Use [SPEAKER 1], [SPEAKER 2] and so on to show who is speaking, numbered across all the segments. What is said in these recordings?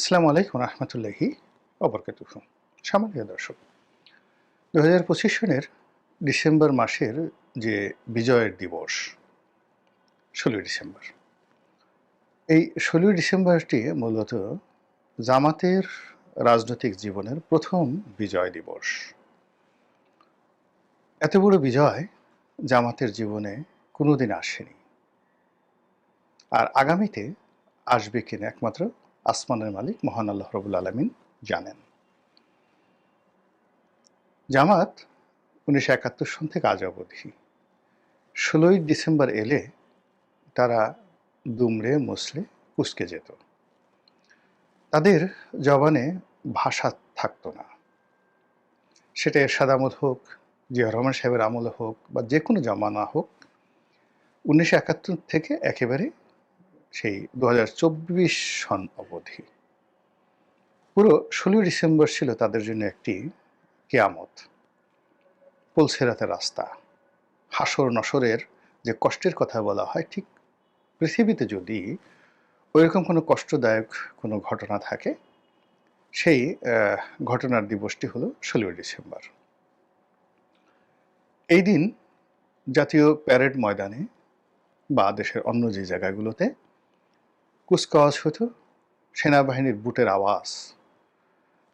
[SPEAKER 1] আসসালামু আলাইকুম রহমতুল্লাহি অবরকাতুহ সামান্য দর্শক দু হাজার পঁচিশ সনের ডিসেম্বর মাসের যে বিজয়ের দিবস, ষোলোই ডিসেম্বর, এই ষোলোই ডিসেম্বরটি মূলত জামাতের রাজনৈতিক জীবনের প্রথম বিজয় দিবস। এত বড় বিজয় জামাতের জীবনে কোনোদিন আসেনি। আর আগামীতে আসবে কিনা একমাত্র আসমানের মালিক মহান আল্লাহ রবুল আলমিন জানেন। জামাত উনিশশো একাত্তর সন থেকে আজ অবধি। ষোলোই ডিসেম্বর এলে তারা দুমড়ে মুসলে কুচকে যেত। তাদের জবানে ভাষা থাকতো না। সেটা এরশাদ আমল হোক জিয়া রহমান সাহেবের আমল হোক বা যে কোনো জমানা হোক, উনিশশো একাত্তর থেকে একেবারে সেই দু হাজার চব্বিশ সন অবধি। পুরো ষোলোই ডিসেম্বর ছিল তাদের জন্য একটি কেয়ামত। পুলসেরাতে রাস্তা। হাসর নসরের যে কষ্টের কথা বলা হয়, ঠিক পৃথিবীতে যদি ওইরকম কোনো কষ্টদায়ক কোনো ঘটনা থাকে, সেই ঘটনার দিবসটি হলো ষোলোই ডিসেম্বর। এই দিন জাতীয় প্যারেড ময়দানে বা দেশের অন্য যে জায়গাগুলোতে কুচকাওয়াজ হতো, সেনাবাহিনীর বুটের আওয়াজ,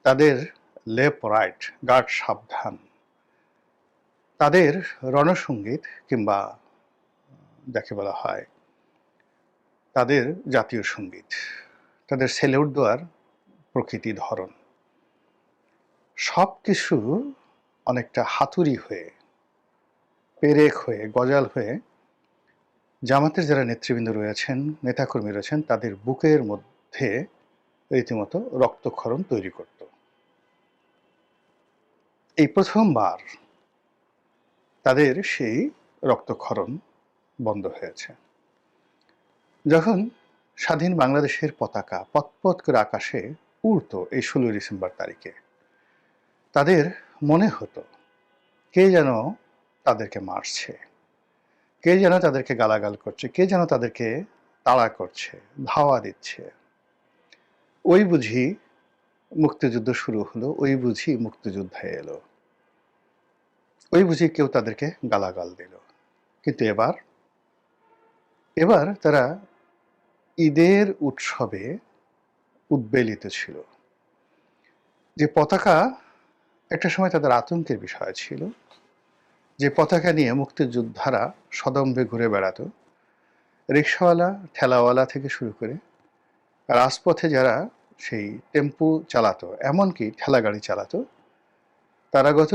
[SPEAKER 1] তাদের লেপ রাইট, গার্ড সাবধান, তাদের রণসঙ্গীত কিংবা যাকে বলা হয়, তাদের জাতীয় সংগীত, তাদের সেলেউট দেওয়ার প্রকৃতি ধরন সব কিছু অনেকটা হাতুড়ি হয়ে, পেরেক হয়ে, গজাল হয়ে জামাতের যারা নেতৃবৃন্দ রয়েছেন নেতাকর্মী রয়েছেন তাদের বুকের মধ্যে রীতিমতো রক্তক্ষরণ তৈরি করত। এই প্রথমবার তাদের সেই রক্তক্ষরণ বন্ধ হয়েছে। যখন স্বাধীন বাংলাদেশের পতাকা পথপথ করে আকাশে উড়ত এই ষোলোই ডিসেম্বর তারিখে, তাদের মনে হতো কে যেন তাদেরকে মারছে। কে যেন তাদেরকে গালাগাল করছে, কে যেন তাদেরকে তাড়া করছে, ধাওয়া দিচ্ছে। ওই বুঝি মুক্তিযুদ্ধ শুরু হলো, ওই বুঝি মুক্তিযুদ্ধে এলো। ওই বুঝি কেউ তাদেরকে গালাগাল দিল। কিন্তু এবার এবার তারা ঈদের উৎসবে উদ্বেলিত ছিল। যে পতাকা একটা সময় তাদের আতঙ্কের বিষয় ছিল। যে পতাকা নিয়ে মুক্তিযোদ্ধারা সদম্বে ঘুরে বেড়াতো, রিক্সাওয়ালা, ঠেলাওয়ালা থেকে শুরু করে রাজপথে যারা সেই টেম্পু চালাতো, এমনকি ঠেলা গাড়ি চালাতো, তারা গত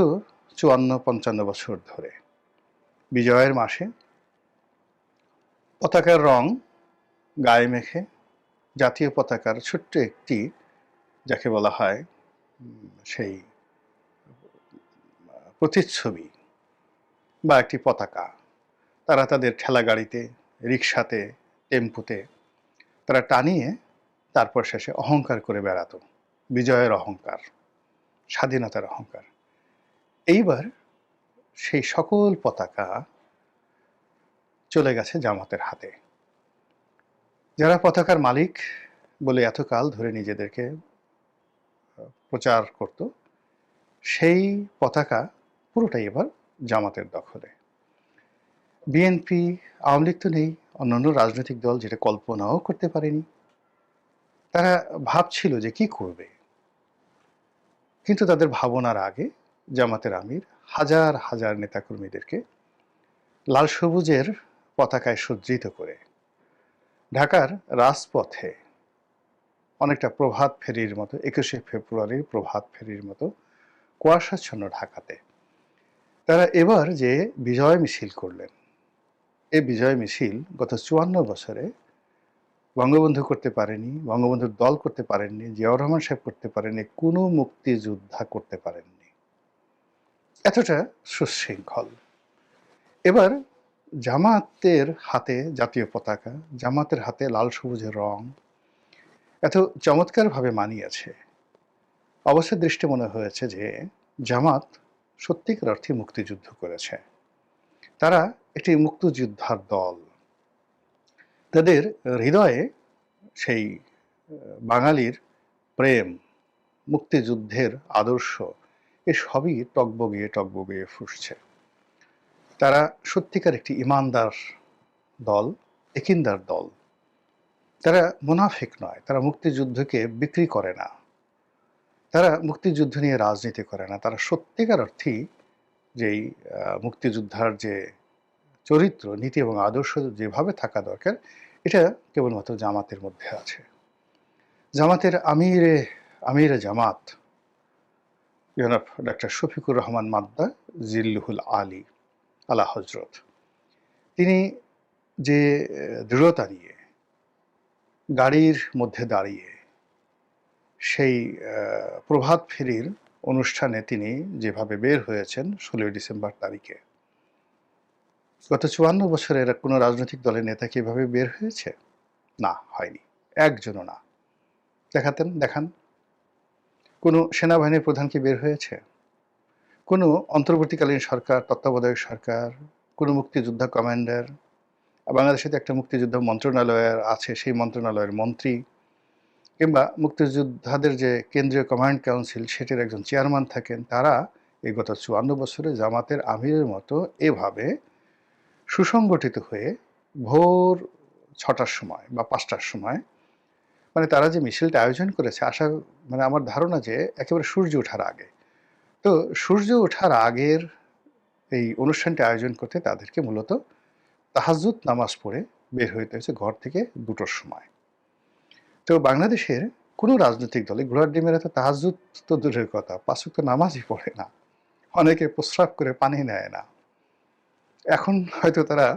[SPEAKER 1] চুয়ান্ন পঞ্চান্ন বছর ধরে। বিজয়ের মাসে পতাকার রং গায়ে মেখে জাতীয় পতাকার ছোট্ট একটি, যাকে বলা হয় সেই প্রতিচ্ছবি বা একটি পতাকা। তারা তাদের ঠেলা গাড়িতে রিক্সাতে টেম্পুতে তারা টানিয়ে তারপর শেষে অহংকার করে বেড়াতো। বিজয়ের অহংকার, স্বাধীনতার অহংকার। এইবার সেই সকল পতাকা চলে গেছে জামাতের হাতে। যারা পতাকার মালিক বলে এতকাল ধরে নিজেদেরকে প্রচার করত, সেই পতাকা পুরোটাই এবার জামাতের দখলে। বিএনপি, আওয়ামী লীগ তো নেই, অন্যান্য রাজনৈতিক দল যেটা কল্পনাও করতে পারেনি। তারা ভাবছিল যে কি করবে। কিন্তু তাদের ভাবনার আগে জামাতের আমির হাজার হাজার নেতাকর্মীদেরকে লাল সবুজের পতাকায় সজ্জিত করে ঢাকার রাজপথে অনেকটা প্রভাত ফেরির মতো, একুশে ফেব্রুয়ারির প্রভাত ফেরির মতো কুয়াশাচ্ছন্ন ঢাকাতে তারা এবার যে বিজয় মিছিল করলেন এই বিজয় মিছিল গত চুয়ান্ন বছরে বঙ্গবন্ধু করতে পারেনি, বঙ্গবন্ধুর দল করতে পারেননি, জিয়াউর রহমান সাহেব করতে পারেননি, কোনো মুক্তিযোদ্ধা করতে পারেননি। এতটা সুশৃঙ্খল। এবার জামাতের হাতে জাতীয় পতাকা, জামাতের হাতে লাল সবুজের রং, এত চমৎকারভাবে মানিয়েছে। অবশ্যই দৃষ্টি মনে হয়েছে যে জামাত সত্যিকার অর্থে মুক্তিযুদ্ধ করেছে। তারা একটি মুক্তিযোদ্ধার দল। তাদের হৃদয়ে সেই বাঙালির প্রেম, মুক্তিযুদ্ধের আদর্শ, এ সবই টকবগিয়ে টকবগিয়ে ফুসছে তারা সত্যিকার একটি ইমানদার দল, একিনদার দল। তারা মুনাফিক নয়, তারা মুক্তিযুদ্ধকে বিক্রি করে না। তারা মুক্তিযুদ্ধ নিয়ে রাজনীতি করে না। তারা সত্যিকার অর্থেই যেই মুক্তিযোদ্ধার যে চরিত্র, নীতি এবং আদর্শ যেভাবে থাকা দরকার, এটা কেবলমাত্র জামাতের মধ্যে আছে। জামাতের আমিরে আমিরে জামাত, জনাব ডাক্তার শফিকুর রহমান মাদ্দা, জিল্লুহুল আলী, আলা হজরত তিনি যে দৃঢ়তা নিয়ে, গাড়ির মধ্যে দাঁড়িয়ে সেই প্রভাত ফেরির অনুষ্ঠানে তিনি যেভাবে বের হয়েছেন ষোলোই ডিসেম্বর তারিখে। গত চুয়ান্ন বছরের কোনো রাজনৈতিক দলের নেতা কি এভাবে বের হয়েছে? না, হয়নি। একজনও না। দেখাতেন, দেখান। কোনো সেনাবাহিনীর প্রধান কি বের হয়েছে? কোনো অন্তর্বর্তীকালীন সরকার, তত্ত্বাবধায়ক সরকার, কোনো মুক্তিযোদ্ধা কমান্ডার? বাংলাদেশে তো একটা মুক্তিযুদ্ধ মন্ত্রণালয়ের আছে, সেই মন্ত্রণালয়ের মন্ত্রী কিংবা মুক্তিযোদ্ধাদের যে কেন্দ্রীয় কমান্ড কাউন্সিল সেটির একজন চেয়ারম্যান থাকেন, তারা এই গত চুয়ান্ন বছরে জামাতের আমিরের মতো এভাবে সুসংগঠিত হয়ে ভোর ছটার সময় বা পাঁচটার সময় মানে তারা যে মিছিলটা আয়োজন করেছে, আশা মানে আমার ধারণা যে একেবারে সূর্য ওঠার আগে। তো সূর্য ওঠার আগের এই অনুষ্ঠানটি আয়োজন করতে তাদেরকে মূলত তাহাজুদ নামাজ পড়ে বের হইতে হয়েছে ঘর থেকে দুটোর সময়। তো বাংলাদেশের কোনো রাজনৈতিক দলে ঘোড়ার ডিমের তো তাহাজুদ তো দূরের কথা পাঁচক তো নামাজই পড়ে না। অনেকে প্রস্রাব করে পানি নেয় না। এখন হয়তো তারা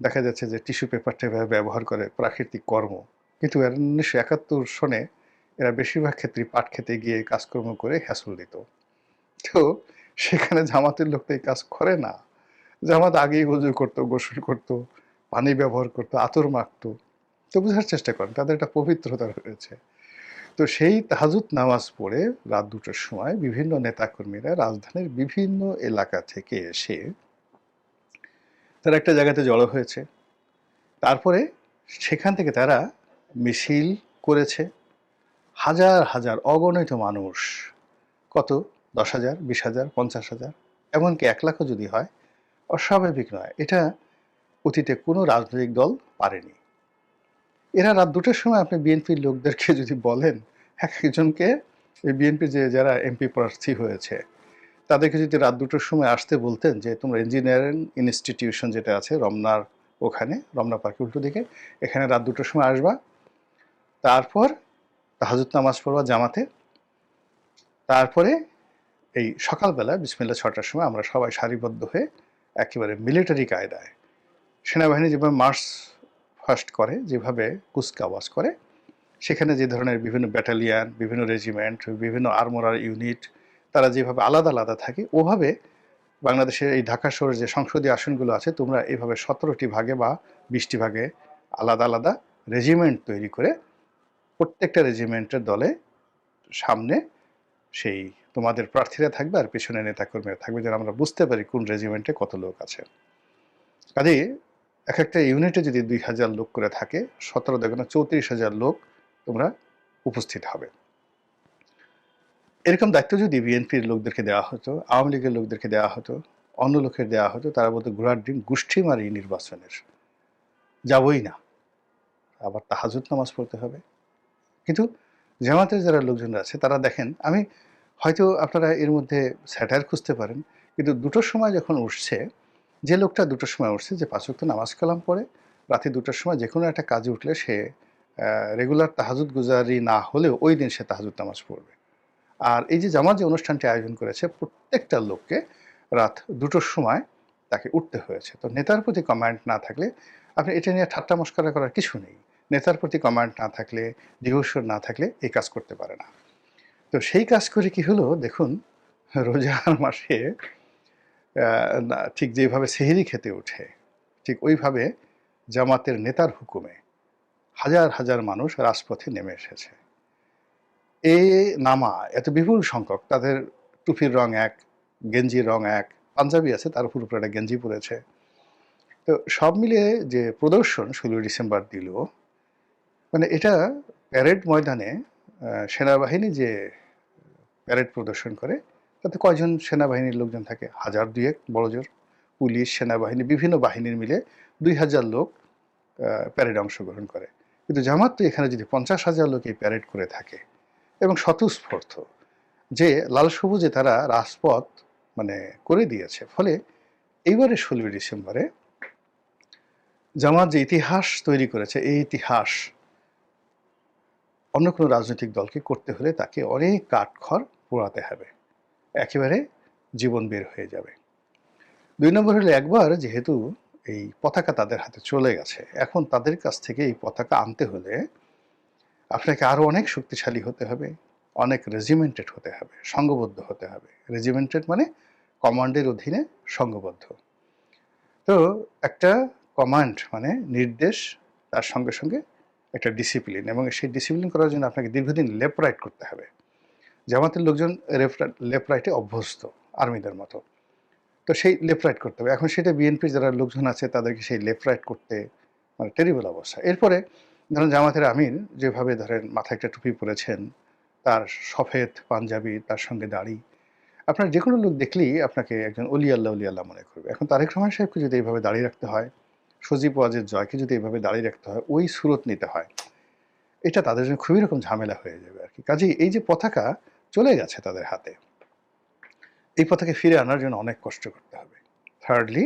[SPEAKER 1] দেখা যাচ্ছে যে টিস্যু পেপারটা এভাবে ব্যবহার করে প্রাকৃতিক কর্ম, কিন্তু উনিশশো একাত্তর সনে এরা বেশিরভাগ ক্ষেত্রে পাট খেতে গিয়ে কাজকর্ম করে হ্যাসল দিত। তো সেখানে জামাতের লোক তো এই কাজ করে না। জামাত আগেই উজু করতো, গোসল করতো, পানি ব্যবহার করতো, আতর মাখতো। তো বোঝার চেষ্টা করেন, তাদের একটা পবিত্রতা রয়েছে। তো সেই তাহাজুদ নামাজ পড়ে রাত দুটোর সময় বিভিন্ন নেতাকর্মীরা রাজধানীর বিভিন্ন এলাকা থেকে এসে তারা একটা জায়গাতে জড়ো হয়েছে। তারপরে সেখান থেকে তারা মিছিল করেছে। হাজার হাজার অগণিত মানুষ, কত? দশ হাজার, বিশ হাজার, পঞ্চাশ হাজার, এমনকি এক লাখও যদি হয়, অস্বাভাবিক নয়। এটা অতীতে কোনো রাজনৈতিক দল পারেনি। এরা রাত দুটোর সময় আপনি বিএনপির লোকদেরকে যদি বলেন, এক একজনকে, এই বিএনপি যে যারা এমপি প্রার্থী হয়েছে, তাদেরকে যদি রাত দুটোর সময় আসতে বলতেন যে তোমরা ইঞ্জিনিয়ারিং ইনস্টিটিউশন যেটা আছে, রমনার ওখানে, রমনা পার্কের উল্টো দিকে, এখানে রাত দুটোর সময় আসবা, তারপর তাহাজুদ নামাজ পড়বা জামাতে, তারপরে এই সকালবেলা বিসমিল্লা ছটার সময় আমরা সবাই সারিবদ্ধ হয়ে একেবারে মিলিটারি কায়দায় সেনাবাহিনী যেভাবে মার্চ ফার্স্ট করে, যেভাবে কুচকাওয়াজ করে, সেখানে যে ধরনের বিভিন্ন ব্যাটালিয়ান, বিভিন্ন রেজিমেন্ট, বিভিন্ন আর্মোরার ইউনিট, তারা যেভাবে আলাদা আলাদা থাকে, ওভাবে বাংলাদেশের এই ঢাকা শহরের যে সংসদীয় আসনগুলো আছে, তোমরা এইভাবে সতেরোটি ভাগে বা বিশটি ভাগে আলাদা আলাদা রেজিমেন্ট তৈরি করে, প্রত্যেকটা রেজিমেন্টের দলে সামনে সেই তোমাদের প্রার্থীরা থাকবে আর পেছনে নেতাকর্মীরা থাকবে, যেন আমরা বুঝতে পারি কোন রেজিমেন্টে কত লোক আছে। কাজে এক একটা ইউনিটে যদি দুই হাজার লোক করে থাকে, সতেরো দেখো না, চৌত্রিশ হাজার লোক তোমরা উপস্থিত হবে। এরকম দায়িত্ব যদি বিএনপির লোকদেরকে দেওয়া হতো, আওয়ামী লীগের লোকদেরকে দেওয়া হতো, অন্য লোকের দেওয়া হতো, তারা বলতো, ঘোড়ার ডিম গোষ্ঠী মারি নির্বাচনের। যাবই না। আবার তাহাজুদ নামাজ পড়তে হবে। কিন্তু জামাতের যারা লোকজন আছে, তারা দেখেন, আমি হয়তো আপনারা এর মধ্যে স্যাটার খুঁজতে পারেন, কিন্তু দুটোর সময় যখন উঠছে যে লোকটা দুটোর সময় উঠছে, যে পাঁচক নামাজ কালাম পড়ে, রাতে দুটোর সময় যে কোনো একটা কাজে উঠলে সে রেগুলার তাহাজুদ গুজারি না হলেও ওই দিন সে তাহাজুদ নামাজ পড়বে। আর এই যে জামাত যে অনুষ্ঠানটি আয়োজন করেছে, প্রত্যেকটা লোককে রাত দুটোর সময় তাকে উঠতে হয়েছে। তো নেতার প্রতি কমান্ড না থাকলে আপনি এটা নিয়ে ঠাট্টা মস্করা করার কিছু নেই। নেতার প্রতি কমান্ড না থাকলে দৃঢ়স্বর না থাকলে এই কাজ করতে পারে না। তো সেই কাজ করে কি হলো? দেখুন, রোজার মাসে ঠিক যেভাবে সেহেরি খেতে ওঠে, ঠিক ওইভাবে জামাতের নেতার হুকুমে হাজার হাজার মানুষ রাজপথে নেমে এসেছে। এ নামা, এত বিপুল সংখ্যক, তাদের টুপির রং এক, গেঞ্জির রং এক, পাঞ্জাবি আছে, তার উপর উপরে একটা গেঞ্জি পরেছে। তো সব মিলিয়ে যে প্রদর্শন ষোলোই ডিসেম্বর দিল মানে এটা প্যারেড ময়দানে সেনাবাহিনী যে প্যারেড প্রদর্শন করে তাতে কয়জন সেনাবাহিনীর লোকজন থাকে? হাজার দুয়েক বড়জোর পুলিশ, সেনাবাহিনী, বিভিন্ন বাহিনীর মিলে দুই হাজার লোক প্যারেডে অংশগ্রহণ করে। কিন্তু জামাত তো এখানে যদি পঞ্চাশ হাজার লোক এই প্যারেড করে থাকে এবং স্বতঃস্ফূর্ত যে লাল সবুজে তারা রাজপথ মানে করে দিয়েছে, ফলে এইবারে ষোলোই ডিসেম্বরে জামাত যে ইতিহাস তৈরি করেছে, এই ইতিহাস অন্য কোনো রাজনৈতিক দলকে করতে হলে তাকে অনেক কাঠখড় পোড়াতে হবে। একেবারে জীবন বের হয়ে যাবে। দুই নম্বর হলো একবার যেহেতু এই পতাকা তাদের হাতে চলে গেছে, এখন তাদের কাছ থেকে এই পতাকা আনতে হলে আপনাকে আরও অনেক শক্তিশালী হতে হবে, অনেক রেজিমেন্টেড হতে হবে সংঘবদ্ধ হতে হবে। রেজিমেন্টেড মানে কমান্ডের অধীনে সংঘবদ্ধ তো একটা কমান্ড মানে নির্দেশ, তার সঙ্গে সঙ্গে একটা ডিসিপ্লিন এবং সেই ডিসিপ্লিন করার জন্য আপনাকে দীর্ঘদিন লেফট রাইট করতে হবে। জামাতের লোকজন লেফট রাইটে অভ্যস্ত, আর্মিদের মতো। তো সেই লেফট রাইট করতে হবে। এখন সেটা বিএনপির যারা লোকজন আছে, তাদেরকে সেই লেফট রাইট করতে মানে টেরিবল অবস্থা। এরপরে ধরেন জামাতের আমির যেভাবে ধরেন মাথায় একটা টুপি পরেছেন, তার সফেদ পাঞ্জাবি, তার সঙ্গে দাড়ি, আপনার যে কোনো লোক দেখলেই আপনাকে একজন অলি আল্লাহ অলি আল্লাহ মনে করবে। এখন তারেক রহমান সাহেবকে যদি এইভাবে দাঁড়িয়ে রাখতে হয়, সজীব ওয়াজের জয়কে যদি এইভাবে দাঁড়িয়ে রাখতে হয়, ওই সুরত নিতে হয়, এটা তাদের জন্য খুবই রকম ঝামেলা হয়ে যাবে আর কি। কাজেই এই যে পতাকা চলে গেছে তাদের হাতে। এই পতাকা ফিরে আনার জন্য অনেক কষ্ট করতে হবে। থার্ডলি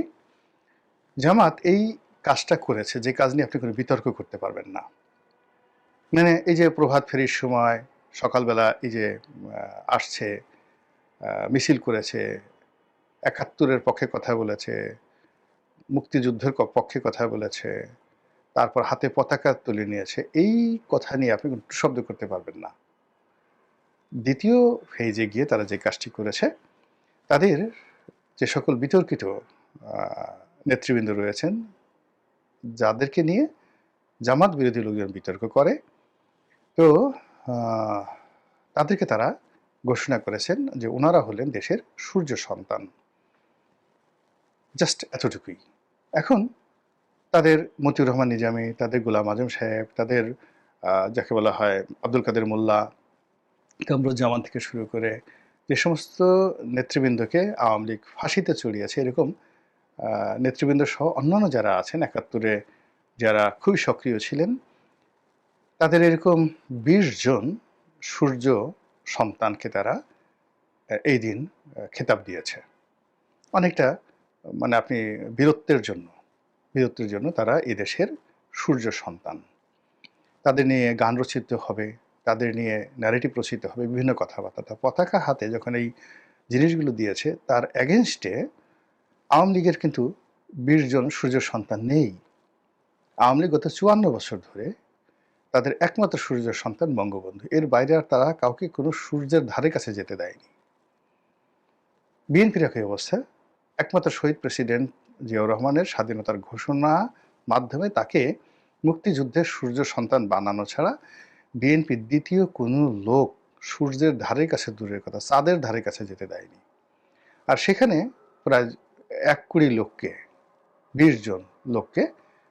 [SPEAKER 1] জামাত এই কাজটা করেছে যে কাজ নিয়ে আপনি কোনো বিতর্ক করতে পারবেন না। মানে এই যে প্রভাত ফেরির সময় সকালবেলা এই যে আসছে মিছিল করেছে, একাত্তরের পক্ষে কথা বলেছে, মুক্তিযুদ্ধের পক্ষে কথা বলেছে, তারপর হাতে পতাকা তুলে নিয়েছে, এই কথা নিয়ে আপনি শব্দ করতে পারবেন না। দ্বিতীয় ফেজে গিয়ে তারা যে কাজটি করেছে, তাদের যে সকল বিতর্কিত নেতৃবৃন্দ রয়েছেন, যাদেরকে নিয়ে জামাত বিরোধী লোকজন বিতর্ক করে, তো তাদেরকে তারা ঘোষণা করেছেন যে ওনারা হলেন দেশের সূর্য সন্তান। জাস্ট এতটুকুই। এখন তাদের মতিউর রহমান নিজামী, তাদের গোলাম আজম সাহেব, তাদের যাকে বলা হয় আব্দুল কাদের মোল্লা কামরুজ্জামান থেকে শুরু করে যে সমস্ত নেতৃবৃন্দকে আওয়ামী লীগ ফাঁসিতে চড়িয়েছে, এরকম নেতৃবৃন্দ সহ অন্যান্য যারা আছেন, একাত্তরে যারা খুবই সক্রিয় ছিলেন, তাদের এরকম বিশ জন সূর্য সন্তানকে তারা এই দিন খেতাব দিয়েছে। অনেকটা মানে আপনি বীরত্বের জন্য বীরত্বের জন্য তারা এই দেশের সূর্য সন্তান। তাদের নিয়ে গান রচিত হবে তাদের নিয়ে ন্যারেটিভ রচিত হবে, বিভিন্ন কথাবার্তা। পতাকা হাতে যখন এই জিনিসগুলো দিয়েছে, তার অ্যাগেনস্টে আওয়ামী লীগের কিন্তু বিশ জন সূর্য সন্তান নেই। আওয়ামী লীগ গত চুয়ান্ন বছর ধরে তাদের একমাত্র সূর্য সন্তান বঙ্গবন্ধু। এর বাইরে আর তারা কাউকে কোনো সূর্যের ধারে কাছে যেতে দেয়নি। বিএনপির একই অবস্থা। একমাত্র শহীদ প্রেসিডেন্ট জিয়াউর রহমানের স্বাধীনতার ঘোষণা মাধ্যমে তাকে মুক্তিযুদ্ধের সূর্য সন্তান বানানো ছাড়া বিএনপির দ্বিতীয় কোনো লোক সূর্যের ধারে কাছে দূরের কথা, চাঁদের ধারে কাছে যেতে দেয়নি। আর সেখানে প্রায় এক কুড়ি লোককে, বিশ জন লোককে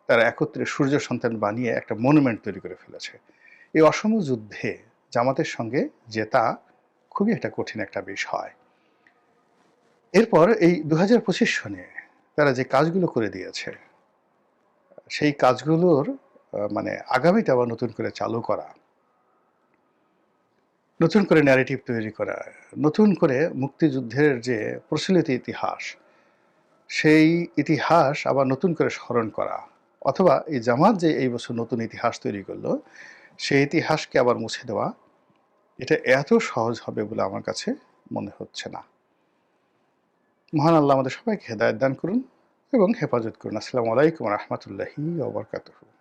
[SPEAKER 1] তারা একত্রে সূর্য সন্তান বানিয়ে একটা মনুমেন্ট তৈরি করে ফেলেছে। এই অসম যুদ্ধে জামাতের সঙ্গে জেতা খুবই একটা কঠিন একটা বিষয়। এরপর এই দু হাজার পঁচিশ সনে তারা যে কাজগুলো করে দিয়েছে, সেই কাজগুলোর মানে আগামীতে আবার নতুন করে চালু করা। নতুন করে ন্যারেটিভ তৈরি করা, নতুন করে মুক্তিযুদ্ধের যে প্রচলিত ইতিহাস, সেই ইতিহাস আবার নতুন করে স্মরণ করা, অথবা এই জামাত যে এই বছর নতুন ইতিহাস তৈরি করল, সেই ইতিহাসকে আবার মুছে দেওয়া, এটা এত সহজ হবে বলে আমার কাছে মনে হচ্ছে না। মহান আল্লাহ আমাদের সবাইকে হেদায়ত দান করুন এবং হেফাজত করুন। আসসালামু আলাইকুম রহমতুল্লাহি ওবরকাতুহু